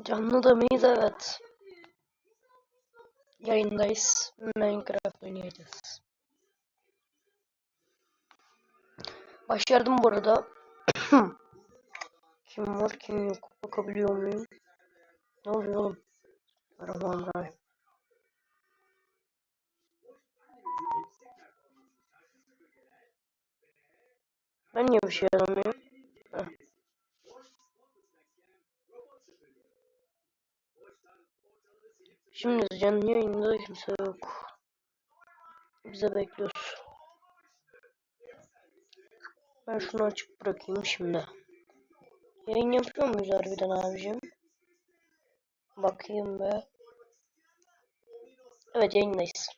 Canlı da mıyız? Evet. Yayındayız. Minecraft oynayacağız. Başardım bu arada. kim var kim yok bakabiliyor muyum? Ne oluyor oğlum? Rahmanirrahim. Ben niye bir şey alamıyorum? Şimdi canlı yayında kimse yok. Bize bekliyoruz. Ben şunu açık bırakayım şimdi. Yayın yapıyor muyuz harbiden abicim? Bakayım be. Evet yayındayız.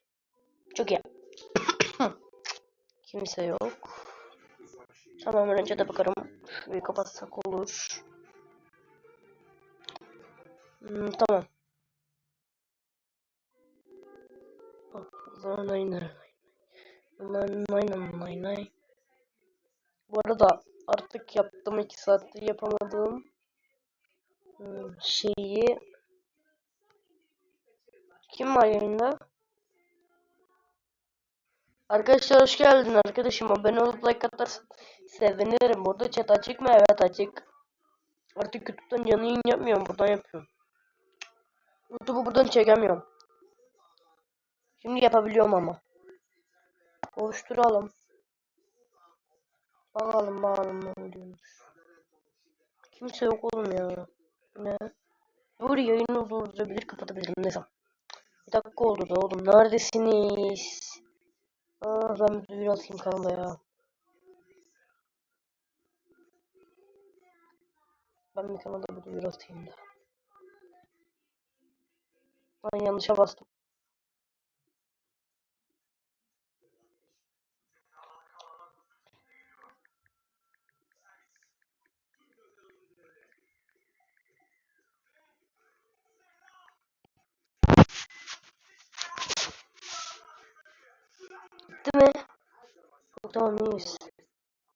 Çok iyi. Kimse yok. Tamam önce de bakarım. Şurayı kapatsak olur. Hmm, tamam. Bu arada artık yaptım iki saattir yapamadığım hmm, şeyi kim var yayında? Arkadaşlar hoş geldin arkadaşım. Abone olup like atarsan sevinirim. Burada chat açık mı? Evet açık. Artık YouTube'dan canlı yayın yapmıyorum. Buradan yapıyorum. YouTube'u buradan çekemiyorum. Şimdi yapabiliyorum ama. Oluşturalım. Bakalım bakalım ne oluyormuş. Kimse yok oğlum ya. Ne? Böyle yayını durdurabilir kapatabilirim ne zaman. Bir dakika oldu da oğlum neredesiniz? Aa, ben bir duyuru atayım kanala ya. Ben bir kanala bir duyuru atayım da. Ben yanlışa bastım. Gitti mi? Tamam iyiyiz.